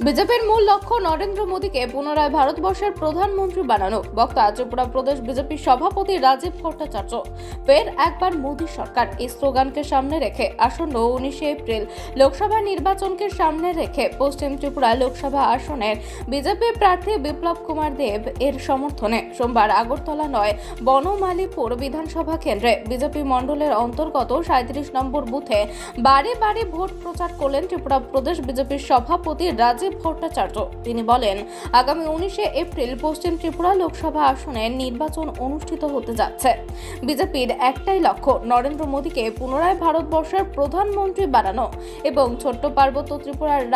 বিজেপির মূল লক্ষ্য নরেন্দ্র মোদীকে পুনরায় ভারতবর্ষের প্রধানমন্ত্রী বানানো। বক্তা ত্রিপুরা প্রদেশ বিজেপির সভাপতি রাজীব ভট্টাচার্য। ফের একবার মোদী সরকার এই স্লোগানকে সামনে রেখে আসন্ন উনিশে এপ্রিল লোকসভা নির্বাচনকে সামনে রেখে পশ্চিম ত্রিপুরা লোকসভা আসনের বিজেপি প্রার্থী বিপ্লব কুমার দেব এর সমর্থনে সোমবার আগরতলা নয়, বনমালীপুর বিধানসভা কেন্দ্রে বিজেপি মণ্ডলের অন্তর্গত সাঁত্রিশ নম্বর বুথে বাড়ি বাড়ি ভোট প্রচার করলেন ত্রিপুরা প্রদেশ বিজেপির সভাপতি রাজীব ভট্টাচার্য। তিনি বলেন, আগামী উনিশে এপ্রিল পশ্চিম ত্রিপুরা লোকসভা আসনে নির্বাচন অনুষ্ঠিত হতে যাচ্ছে। বিজেপির একটাই লক্ষ্য, নরেন্দ্র মোদীকে পুনরায় ভারতবর্ষের প্রধানমন্ত্রী বানানো এবং ছোট্ট পার্বত্য ত্রিপুরার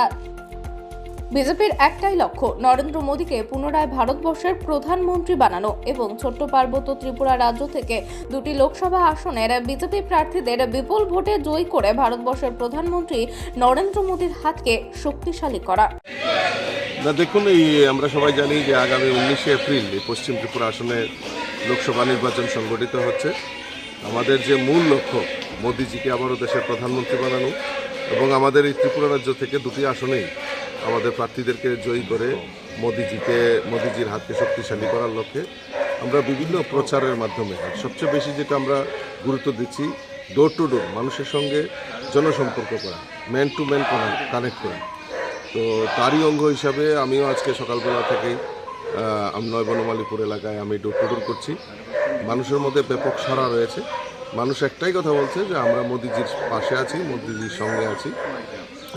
বিজেপির একটাই লক্ষ্য, নরেন্দ্র মোদীকে পুনরায় ভারতবর্ষের প্রধানমন্ত্রী বানানো এবং ছোট্ট পার্বত্য ত্রিপুরা রাজ্য থেকে দুটি লোকসভা আসনের বিজেপি প্রার্থীদের বিপুল ভোটে জয়ী করে ভারতবর্ষের প্রধানমন্ত্রী নরেন্দ্র মোদীর হাতকে শক্তিশালী করা। না, দেখুন, এই আমরা সবাই জানি যে আগামী উনিশে এপ্রিল পশ্চিম ত্রিপুরা আসনে লোকসভা নির্বাচন সংগঠিত হচ্ছে। আমাদের যে মূল লক্ষ্য, মোদিজিকে আবারও দেশের প্রধানমন্ত্রী বানানো এবং আমাদের এই ত্রিপুরা রাজ্য থেকে দুটি আসনেই আমাদের প্রার্থীদেরকে জয়ী করে মোদিজিকে, মোদিজির হাতকে শক্তিশালী করার লক্ষ্যে আমরা বিভিন্ন প্রচারের মাধ্যমে, আর সবচেয়ে বেশি যেটা আমরা গুরুত্ব দিচ্ছি ডোর টু ডোর মানুষের সঙ্গে জনসম্পর্ক করা ম্যান টু ম্যান কানেক্ট করা। তো তারই অঙ্গ হিসাবে আমিও আজকে সকালবেলা থেকেই নয় বনমালীপুর এলাকায় আমি ডোর টু ডোর করছি। মানুষের মধ্যে ব্যাপক সাড়া রয়েছে। মানুষ একটাই কথা বলছে যে আমরা মোদিজির পাশে আছি, মোদিজির সঙ্গে আছি।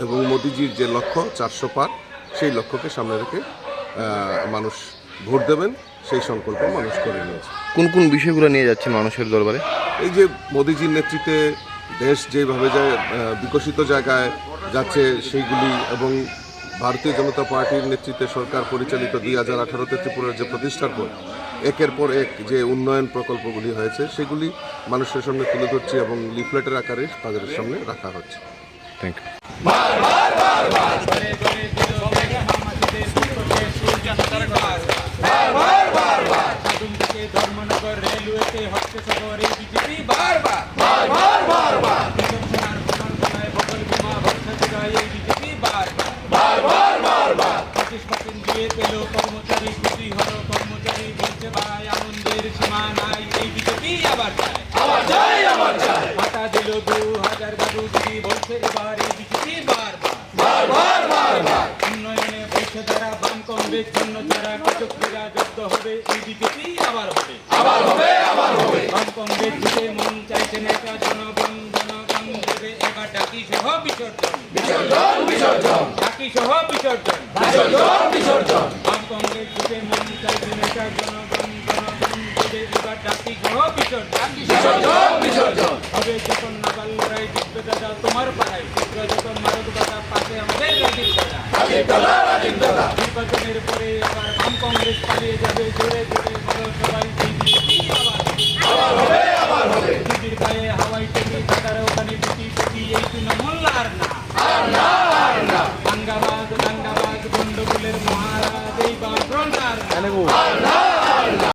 এবং মোদিজির যে লক্ষ্য চারশো পার সেই লক্ষ্যকে সামনে রেখে মানুষ ভোট দেবেন সেই সংকল্প মানুষ করে নিয়েছে। কোন কোন বিষয়গুলো নিয়ে যাচ্ছে মানুষের দরবারে? এই যে মোদিজির নেতৃত্বে দেশ যেভাবে যায় বিকশিত জায়গায় যাচ্ছে সেইগুলি এবং ভারতীয় জনতা পার্টির নেতৃত্বে সরকার পরিচালিত দুই হাজার আঠারোতে ত্রিপুরার যে প্রতিষ্ঠার পর একের পর এক যে উন্নয়ন প্রকল্পগুলি হয়েছে সেগুলি মানুষের সামনে তুলে ধরছি এবং লিফলেটের আকারে তাদের সামনে রাখা হচ্ছে। থ্যাংক ইউ ধর্মনগর রেলওয়েতে হচ্ছে শহরে বিজেপি বারবার বারবার বারবার সোনার সোনায় বগল বোমা ভরসা জোগায় এই বিজেপি বারবার বারবার বারবার পঁচিশ পার্সেন্ট দিয়ে পেল কর্মচারী খুশি হলো কর্মচারী বলছে ভাই আনন্দের সীমা নাই এই বিজেপি আবার চায় আবার চাই আবার চাই হাতা দিল দু হাজার বাবু দিদি বলছে এবার বিজেপি বারবার। বারবার বারবার। উন্নয়নে বলছে তারা বাম কংগ্রেস জন্য যারা কটকীরা যোগ্য হবে এই বিজেপি আবার হবে। আবার হবে আবার হবে। বাম কংগ্রেস জিতে মন চাইছে নেতা জনগণ জনগণ দেবে এবার ডাকি সহ বিসর্জন? বিসর্জন বিসর্জন। ডাকি সহ বিসর্জন। বিসর্জন বিসর্জন। বাম কংগ্রেস জিতে মন চাইছে নেতা জনগণ জনগণ দেবে এবার ডাকি সহ বিসর্জন? বিসর্জন বিসর্জন। হবে যখন নাগাল জিতবে দাদা তোমার পাড়ায় চিত্র যখন মারক দাদা পাশে আমাদের রাজীব দাদা পরে বাম কংগ্রেস পালিয়ে যাবে জোরে জোরে